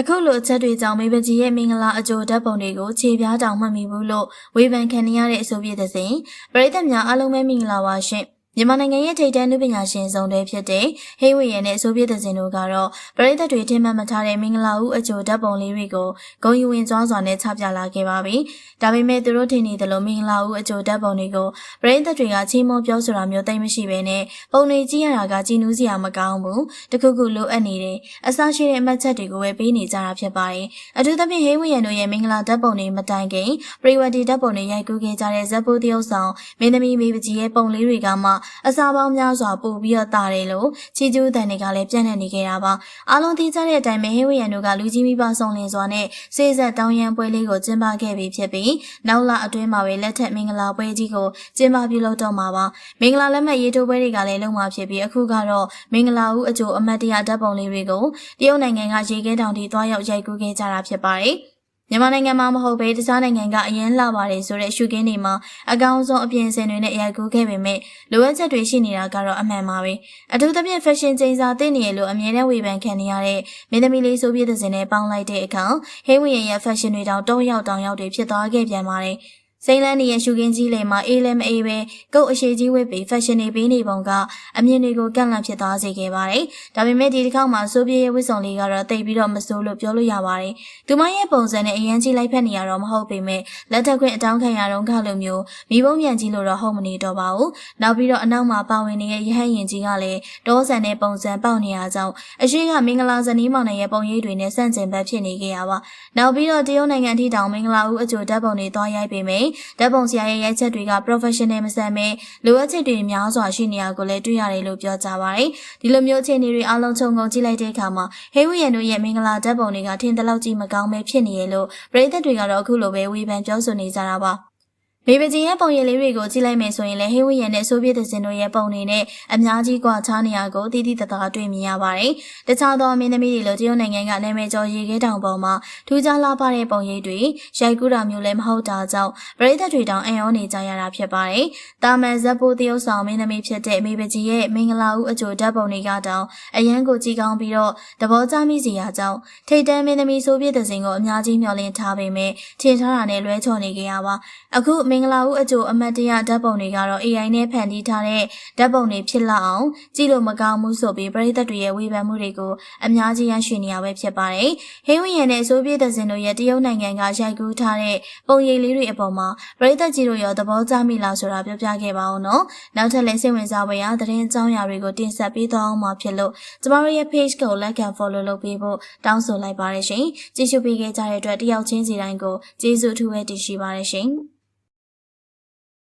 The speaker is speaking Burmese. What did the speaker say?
အခုလိုအချက်တွေကြောင့်မေပကြီးရဲ့မင်္ဂလာအကြိုဓာတ်ပုံတွေကိုခြေပြားတောင်မှတ်မိဘူးလို့ဝေဖန်ခံနေရတဲ့အဆိုပြတဲ့စဉ်ပရိသတ်များအားလုံးပဲမင်္ဂလာပါရှင် မြန်မာနိုင်ငံရဲ့ထိပ်တန်းနုပညာရှင်ဆောင်တွေဖြစ်တဲ့ဟေးဝေရနဲ့အဆိုပြတဲ့စဉ်တို့ကတော့ပရိသတ်တွေထင်မှတ်မထားတဲ့မင်္ဂလာဦးအကြိုဓာတ်ပုံလေးတွေကိုဂုံယူဝင်ကြွားစွာနဲ့ချပြလာခဲ့ပါပြီ။ဒါပေမဲ့သူတို့ထင်နေသလိုမင်္ဂလာဦးအကြိုဓာတ်ပုံတွေကိုပရိသတ်တွေကချီးမွမ်းပြောဆိုတာမျိုးတိတ်မရှိဘဲနဲ့ပုံတွေကြည့်ရတာကကြည်နူးစရာမကောင်းဘူး။တခုခုလိုအပ်နေတယ်။အဆရှိတဲ့အမှတ်ချက်တွေကိုပဲပေးနေကြတာဖြစ်ပါတယ်။အထူးသဖြင့်ဟေးဝေရတို့ရဲ့မင်္ဂလာဓာတ်ပုံတွေမတိုင်ခင်ပရိဝတီဓာတ်ပုံတွေရိုက်ကူးခဲ့ကြတဲ့ဇက်ပိုးတရုပ်ဆောင်မင်းသမီးမေပကြီးရဲ့ပုံလေးတွေကမှအစာပေါင်းများစွာပို့ပြီးတော့တာတယ်လို့ချီကျူးတန်တွေကလည်းပြန့်နှံ့နေခဲ့တာပါအားလုံးသိကြတဲ့အတိုင်းပဲဟေဝရန်တို့ကလူကြီးမိဘဆောင်လင်စွာနဲ့စေဆက်တောင်းရန်ပွဲလေးကိုကျင်းပခဲ့ပြီးဖြစ်ပြီးနောက်လအတွင်းမှာပဲလက်ထက်မင်္ဂလာပွဲကြီးကိုကျင်းပပြုလုပ်တော့မှာပါမင်္ဂလာလက်မှတ်ရေးထိုးပွဲတွေကလည်းလုပ်မှာဖြစ်ပြီးအခုကတော့မင်္ဂလာဦးအကျိုးအမတ်တရဓာတ်ပုံလေးတွေကိုတရုတ်နိုင်ငံကရေခဲတောင်ထိသွားရောက်ရိုက်ကူးခဲ့ကြတာဖြစ်ပါတယ် မြန်မာနိုင်ငံမှာမဟုတ်ဘဲတခြားနိုင်ငံကအရင်လှပါတယ်ဆိုတဲ့ရှုခင်းတွေမှာအကောင်ဆုံးအပြင်အစင်တွေနဲ့ရိုက်ကူးခဲ့ပေမဲ့လိုအပ်ချက်တွေရှိနေတာကတော့အမှန်ပါပဲအထူးသဖြင့် fashion ချိန်စာသိနေရလို့အမြဲတမ်းဝေဖန်ခံနေရတဲ့မင်းသမီးလေးဆိုပြတဲ့စင်နဲ့ပေါင်းလိုက်တဲ့အခါဟေးဝရင်ရဲ့ fashion တွေတောင်တော့ရောက်တောင်ရောက်တွေဖြစ်သွားခဲ့ပြန်ပါတယ် စိန်လန်းနေရဲ့ရှုခင်းကြီးလေမှာအေးလည်းမအေးပဲကုတ်အရှိကြီးဝစ်ပြီး fashion တွေပေးနေပုံကအမြင်တွေကိုကန့်လန့်ဖြစ်သွားစေခဲ့ပါတယ်။ဒါပေမဲ့ဒီတစ်ခေါက်မှာစိုးပြေးရဲ့ဝစ်စုံလေးကတော့တိတ်ပြီးတော့မစိုးလို့ပြောလို့ရပါတယ်။သူမရဲ့ပုံစံနဲ့အရန်ကြီးလိုက်ဖက်နေရတော့မဟုတ်ပေမဲ့လက်ထက်ခွင့်အတောင်းခံရတော့ခလိုမျိုးမိဘုံပြန်ကြီးလို့တော့ဟုတ်မနေတော့ပါဘူး။နောက်ပြီးတော့အနောက်မှာပါဝင်နေတဲ့ရဟန်းရင်ကြီးကလည်းဒေါဆန်တဲ့ပုံစံပေါက်နေရကြောင်းအရှိကမင်္ဂလာဇနီးမောင်နှံရဲ့ပုံရိပ်တွေနဲ့ဆန့်ကျင်ဘက်ဖြစ်နေခဲ့ရပါ။နောက်ပြီးတော့တရုတ်နိုင်ငံထိတောင်မင်္ဂလာဦးအကျိုးဓာတ်ပုံတွေသွားရိုက်ပေမဲ့ဓာတ်ပုံဆရာရဲ့ရိုက်ချက်တွေက professional မဆန်ပဲလိုအပ်ချက်တွေများစွာရှိနေရကိုလည်းတွေ့ရတယ်လို့ပြောကြပါတယ်။ဒီလိုမျိုးအခြေအနေတွေအလုံးခြုံငုံကြည့်လိုက်တဲ့အခါမှာဟေးဝီယန်တို့ရဲ့မင်္ဂလာဓာတ်ပုံတွေကထင်သလောက်ကြီးမကောင်းပဲဖြစ်နေရလို့ပရိသတ်တွေကတော့အခုလိုပဲဝေဖန်ပြောဆိုနေကြတာပါ။ ဘေဘဂျင်ရဲ့ပုံရိပ်လေးတွေကိုကြည့်လိုက်မယ်ဆိုရင်လည်းဟေးဝီယန်နဲ့ဆိုဗီယက်သင်တို့ရဲ့ပုံတွေနဲ့အများကြီးကွာခြားနေရကိုတည်တည်တသာတွေ့မြင်ရပါတယ်။တခြားသောမင်းသမီးတွေလိုတရုတ်နိုင်ငံကနာမည်ကျော်ရေခဲတောင်ပေါ်မှာထူးခြားလာပါတဲ့ပုံရိပ်တွေရိုက်ကူးတာမျိုးလည်းမဟုတ်တာကြောင့်ပရိသတ်တွေတောင်အံ့ဩနေကြရတာဖြစ်ပါတယ်။တာမန်ဇက်ပိုးတရုတ်ဆောင်မင်းသမီးဖြစ်တဲ့မေဘဂျင်ရဲ့မင်္ဂလာဦးအကျိုးဓာတ်ပုံတွေကတောင်အရန်ကိုကြည်ကောင်းပြီးတော့သဘောကျမိစီရာကြောင့်ထိတ်တန်းမင်းသမီးဆိုဗီယက်သင်ကိုအများကြီးမျှော်လင့်ထားပေမဲ့ထင်ထားတာနဲ့လွဲချော်နေကြရပါ။အခုမင်္ဂလာဦးအကျိုးအမတ်တရဓာတ်ပုံတွေကတော့ AI နဲ့ဖန်တီးထားတဲ့ဓာတ်ပုံတွေဖြစ်လာအောင်ကြည့်လို့မကောင်းဘူးဆိုပြီးပရိသတ်တွေရဲ့ဝေဖန်မှုတွေကိုအများကြီးရရှိနေရပဲဖြစ်ပါတယ်။ဟင်းဝင်းရနဲ့ဆိုဗီယက်သင်တို့ရဲ့တရုတ်နိုင်ငံကရိုက်ကူးထားတဲ့ပုံရိပ်လေးတွေအပေါ်မှာပရိသတ်ကြီးတို့ရောသဘောကျမိလားဆိုတာပြောပြခဲ့ပါဦးနော်။နောက်ထပ်လည်းစိတ်ဝင်စားဖွယ်ရာသတင်းအကြောင်းအရာတွေကိုတင်ဆက်ပေးသွားအောင်မှာဖြစ်လို့ကျမတို့ရဲ့ page ကို like and follow လုပ်ပေးဖို့တောင်းဆိုလိုက်ပါတယ်ရှင်။ကြည့်ရှုပေးခဲ့ကြတဲ့အတွက်တယောက်ချင်းစီတိုင်းကိုကျေးဇူးအထူးပဲတင်ရှိပါတယ်ရှင်။